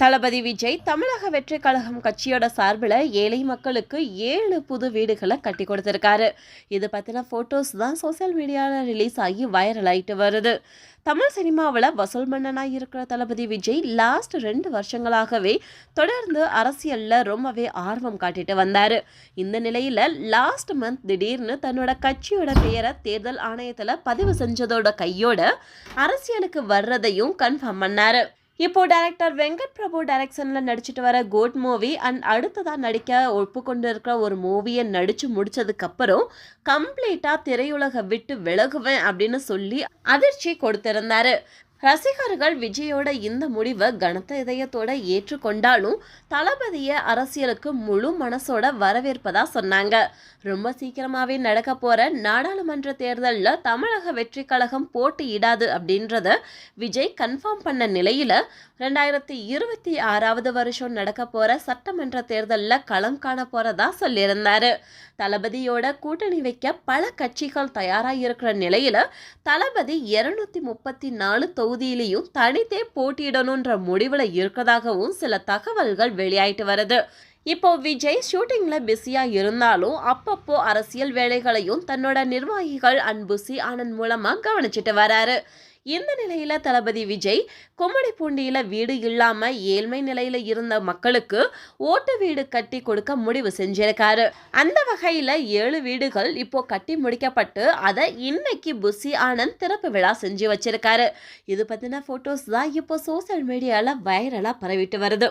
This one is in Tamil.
தளபதி விஜய் தமிழக வெற்றி கழகம் கட்சியோட சார்பில் ஏழை மக்களுக்கு ஏழு புது வீடுகளை கட்டி கொடுத்துருக்காரு. இது பற்றின ஃபோட்டோஸ் தான் சோஷியல் மீடியாவில் ரிலீஸ் ஆகி வைரல் ஆகிட்டு வருது. தமிழ் சினிமாவில் வசூல் மன்னனாக இருக்கிற தளபதி விஜய் லாஸ்ட் ரெண்டு வருஷங்களாகவே தொடர்ந்து அரசியலில் ரொம்பவே ஆர்வம் காட்டிட்டு வந்தார். இந்த நிலையில் லாஸ்ட் மந்த் திடீர்னு தன்னோட கட்சியோட பெயரை தேர்தல் ஆணையத்தில் பதிவு செஞ்சதோட கையோட அரசியலுக்கு வர்றதையும் கன்ஃபார்ம் பண்ணார். இப்போ டைரக்டர் வெங்கட் பிரபு டைரக்ஷனில் நடிச்சிட்டு வர கோட் மூவி அண்ட் அடுத்ததாக நடிக்க ஒப்புக்கொண்டு இருக்கிற ஒரு மூவியை நடித்து முடிச்சதுக்கப்புறம் கம்ப்ளீட்டாக திரையுலக விட்டு விலகுவேன் அப்படின்னு சொல்லி அதிர்ச்சி கொடுத்திருந்தாரு. ரசிகர்கள் விஜயோட இந்த முடிவை கனத்த இதயத்தோட ஏற்றுக்கொண்டாலும் தளபதியை அரசியலுக்கு முழு மனசோட வரவேற்பதா சொன்னாங்க. ரொம்ப சீக்கிரமாவே நடக்க போற நாடாளுமன்ற தேர்தலில் தமிழக வெற்றி கழகம் போட்டியிடாது அப்படின்றத விஜய் கன்ஃபார்ம் பண்ண நிலையில ரெண்டாயிரத்தி இருபத்தி ஆறாவது வருஷம் நடக்க போற சட்டமன்ற தேர்தலில் களம் காண போறதா சொல்லியிருந்தாரு. தளபதியோட கூட்டணி வைக்க பல கட்சிகள் தயாராக இருக்கிற நிலையில தளபதி இருநூத்தி முப்பத்தி நாலு தொகுதியிலையும் தனித்தே போட்டியிடணுன்ற முடிவில் இருக்கதாகவும் சில தகவல்கள் வெளியாயிட்டு வருது. இப்போ விஜய் ஷூட்டிங்கில் பிஸியாக இருந்தாலும் அப்பப்போ அரசியல் வேலைகளையும் தன்னோட நிர்வாகிகள் அன்புசி ஆனந்த் மூலமாக கவனிச்சிட்டு வராரு. இந்த நிலையில தளபதி விஜய் கும்மிடிப்பூண்டியில வீடு இல்லாம ஏழ்மை நிலையில இருந்த மக்களுக்கு ஓட்டு வீடு கட்டி கொடுக்க முடிவு செஞ்சிருக்காரு. அந்த வகையில ஏழு வீடுகள் இப்போ கட்டி முடிக்கப்பட்டு அதை இன்னைக்கு புசி ஆனந்த் திறப்பு விழா செஞ்சு வச்சிருக்காரு. இது பத்தின போட்டோஸ் தான் இப்போ சோசியல் மீடியால வைரலா பரவிட்டு வருது.